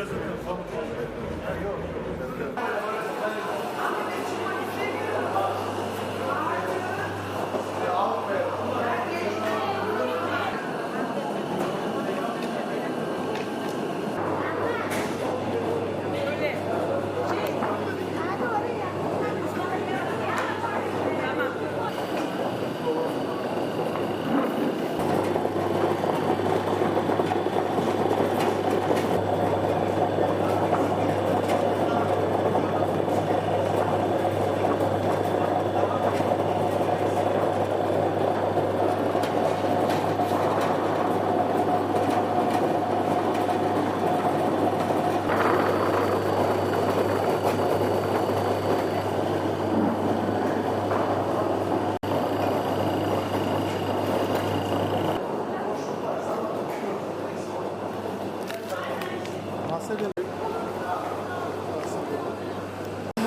Yok.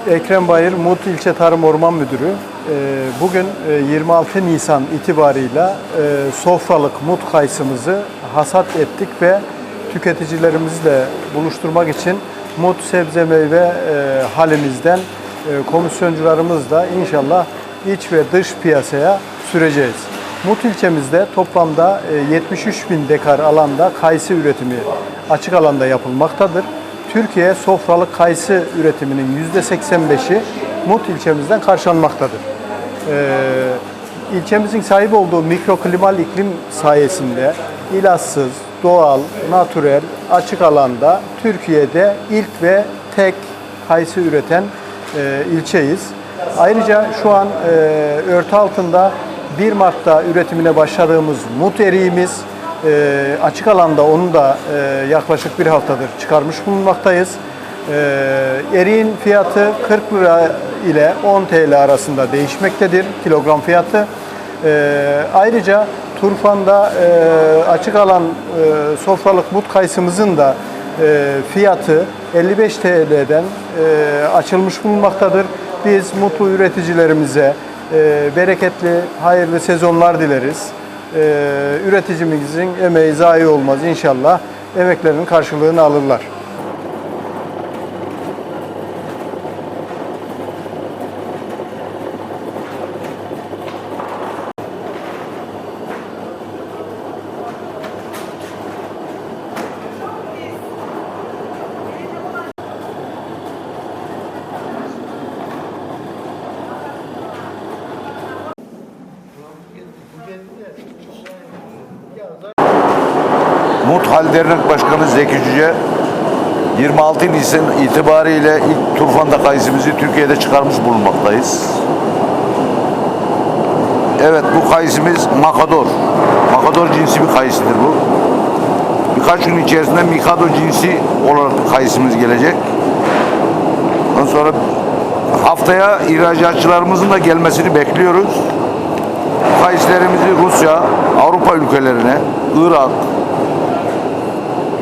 Ekrem Bayır, Mut İlçe Tarım Orman Müdürü. Ee, Bugün e, 26 Nisan itibarıyla e, sofralık mut kayısımızı hasat ettik ve tüketicilerimizle buluşturmak için mut sebze meyve e, halimizden e, komisyoncularımızla inşallah iç ve dış piyasaya süreceğiz. Mut ilçemizde toplamda e, 73 bin dekar alanda kayısı üretimi açık alanda yapılmaktadır. Türkiye sofralık kayısı üretiminin %85'i Mut ilçemizden karşılanmaktadır. Ee, ilçemizin sahip olduğu mikroklimal iklim sayesinde ilaçsız, doğal, natürel, açık alanda Türkiye'de ilk ve tek kayısı üreten e, ilçeyiz. Ayrıca şu an e, örtü altında 1 Mart'ta üretimine başladığımız mut eriğimiz e, açık alanda onu da e, yaklaşık bir haftadır çıkarmış bulunmaktayız. E, eriğin fiyatı 40 lira ile 10 TL arasında değişmektedir kilogram fiyatı. E, ayrıca Turfan'da e, açık alan e, sofralık mut kayısımızın da e, fiyatı 55 TL'den e, açılmış bulunmaktadır. Biz mutlu üreticilerimize e, bereketli, hayırlı sezonlar dileriz. E, üreticimizin emeği zayi olmaz inşallah. Emeklerinin karşılığını alırlar. Hal Dernek Başkanı Zeki Cüce 26 Nisan itibariyle ilk Turfanda kayısımızı Türkiye'de çıkarmış bulunmaktayız. Evet bu kayısımız Makador. Makador cinsi bir kayısıdır bu. Birkaç gün içerisinde Mikado cinsi olarak kayısımız gelecek. Ondan sonra haftaya ihracatçılarımızın da gelmesini bekliyoruz. Kayısılarımızı Rusya, Avrupa ülkelerine, Irak,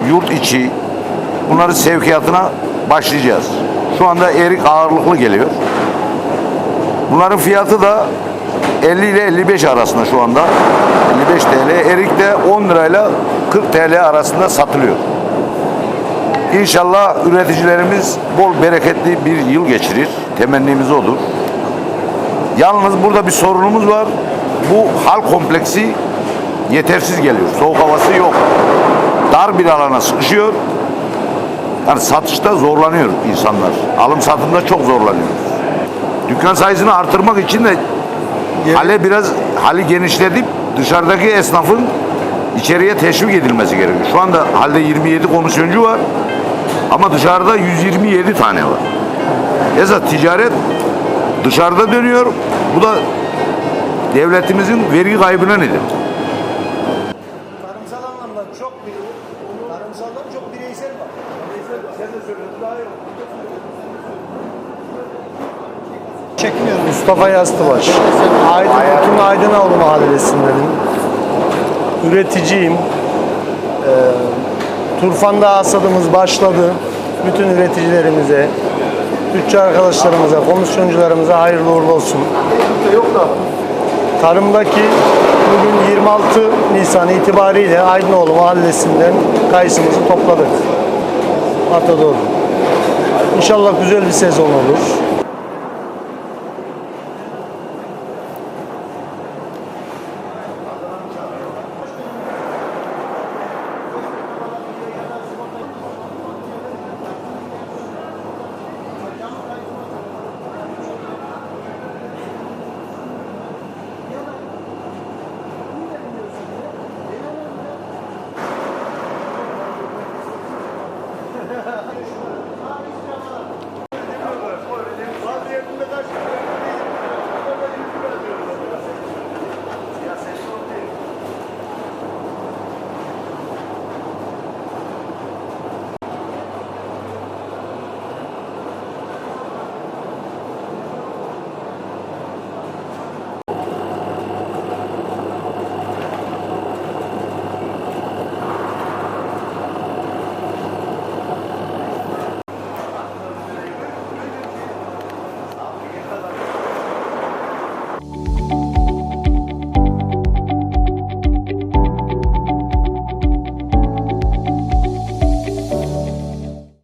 yurt içi bunların sevkiyatına başlayacağız. Şu anda erik ağırlıklı geliyor. Bunların fiyatı da 50 ile 55 arasında şu anda. 55 TL. Erik de 10 lirayla 40 TL arasında satılıyor. İnşallah üreticilerimiz bol bereketli bir yıl geçirir. Temennimiz odur. Yalnız burada bir sorunumuz var. Bu hal kompleksi yetersiz geliyor. Soğuk havası yok. Dar bir alana sıkışıyor. Yani satışta zorlanıyor insanlar. Alım satımda çok zorlanıyor. Dükkan sayısını artırmak için de hale biraz hali genişletip dışarıdaki esnafın içeriye teşvik edilmesi gerekiyor. Şu anda halde 27 komisyoncu var ama dışarıda 127 tane var. Esas ticaret dışarıda dönüyor. Bu da devletimizin vergi kaybına neden. Tarımsal anlamda çok bir tarımsaldan çok bireysel var. Sen de söylüyorsun daha iyi Çekmiyoruz. Mustafa Yastıbaş. Aydın Bütün Aydınoğlu mahallesindenim. Üreticiyim. Ee, Turfan'da hasadımız başladı. Bütün üreticilerimize, bütçe arkadaşlarımıza, komisyoncularımıza hayırlı uğurlu olsun. Tarımdaki bugün 26 Nisan itibariyle Aydınoğlu mahallesinden kayısımızı topladık. Matador. İnşallah güzel bir sezon olur.